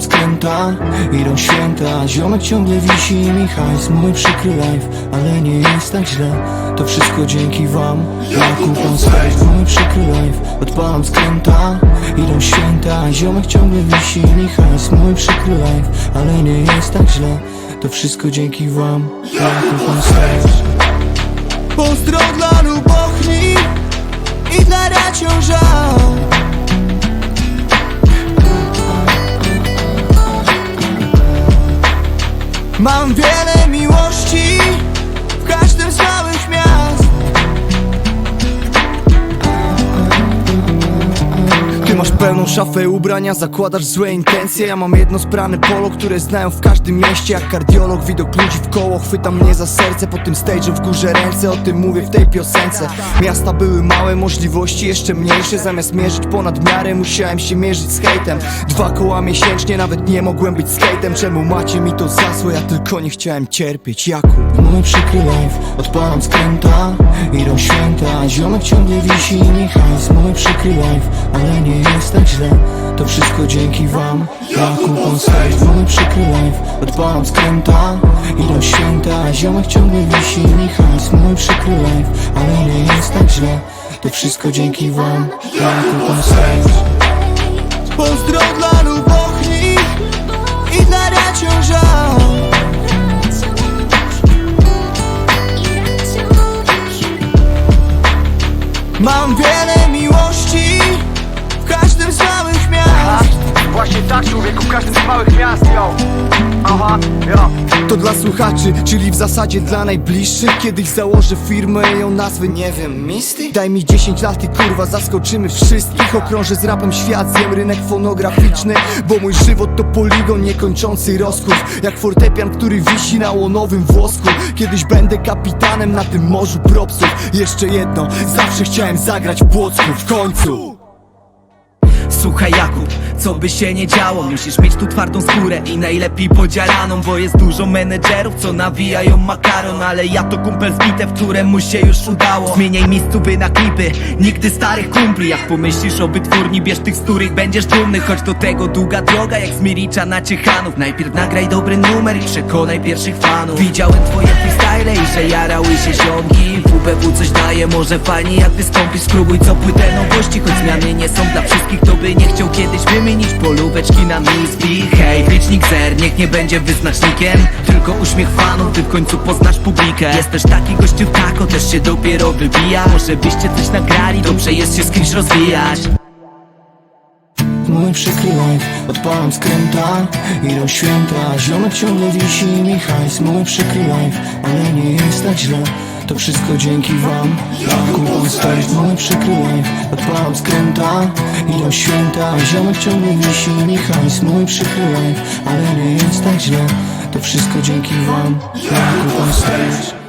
skręta. Idą święta, ziomek ciągle wisi. Mi hajs Mój przykry life, ale nie jest tak źle. To wszystko dzięki wam. Ja kupam space, mój przykry life. Odpalam skręta Idą święta, ziomek ciągle wisi. Mi hajs Mój przykry life, ale nie jest tak źle. To wszystko dzięki wam. Ja kupam space Pozdro dla Lubochni i dla Raciąża Mam wiele miłości pełną szafę ubrania, zakładasz złe intencje. Ja mam jedno sprane polo, które znają w każdym mieście. Jak kardiolog, widok ludzi w koło chwyta mnie za serce. Po tym stage'u w górze ręce, o tym mówię w tej piosence. Miasta były małe, możliwości jeszcze mniejsze. Zamiast mierzyć ponad miarę, musiałem się mierzyć z hejtem. Dwa koła miesięcznie, nawet nie mogłem być skatem. Czemu macie mi to zasło, ja tylko nie chciałem cierpieć Jakub Mój przykry life, odpalam skręta Idą święta, ziomek ciągle wisi mi hajs Przykry life, ale nie jest tak źle. To wszystko dzięki wam. Jakub on stage Mój przykry life, odpalam skręta Idą święta, ziomek ciągle wisi. Mi hajs Mój przykry life, ale nie jest tak źle. To wszystko dzięki wam. Jakub on stage Pozdro Mam wiele miłości w każdym z małych Właśnie tak człowieku, w każdym z małych miast, yo. Aha, yo. To dla słuchaczy, czyli w zasadzie dla najbliższych. Kiedyś założę firmę, ją nazwę, nie wiem, Misty? Daj mi 10 lat i kurwa zaskoczymy wszystkich. Okrążę z rapem świat, zjem rynek fonograficzny Bo mój żywot to poligon, niekończący rozchód Jak fortepian, który wisi na łonowym włosku. Kiedyś będę kapitanem na tym morzu propsów. Jeszcze jedno, zawsze chciałem zagrać w Płocku w końcu Słuchaj Jakub, co by się nie działo? Musisz mieć tu twardą skórę i najlepiej podzielaną Bo jest dużo menedżerów, co nawijają makaron Ale ja to kumpel z bitew, któremu się już udało. Zmieniaj miejscowy na klipy, nigdy starych kumpli. Jak pomyślisz o wytwórni, bierz tych, z których będziesz dumny. Choć do tego długa droga, jak z Miricza na Ciechanów. Najpierw nagraj dobry numer i przekonaj pierwszych fanów. Widziałem twoje freestyle i że jarały się ziomki. WBW coś daje, może fajnie jak wystąpisz. Spróbuj co płytę nowości, choć zmiany nie są dla wszystkich. Kto by nie chciał kiedyś wymienić polóweczki na miski Hej, licznik zer, niech nie będzie wyznacznikiem. Tylko uśmiech fanów, ty w końcu poznasz publikę. Jest też taki gościu tako, też się dopiero wybija. Może byście coś nagrali, dobrze jest się z kimś rozwijać. Mój przykry life, odpalam skręta Idą święta, ziomek ciągle wisi mi hajs Mój przykry life, ale nie jest tak źle To wszystko dzięki wam. Jakub on stage, mój przykry life Odpalam skręta Idą święta, ziomek ciągle wisi hajs Mój przykry life, ale nie jest tak źle. To wszystko dzięki wam. Jakub on stage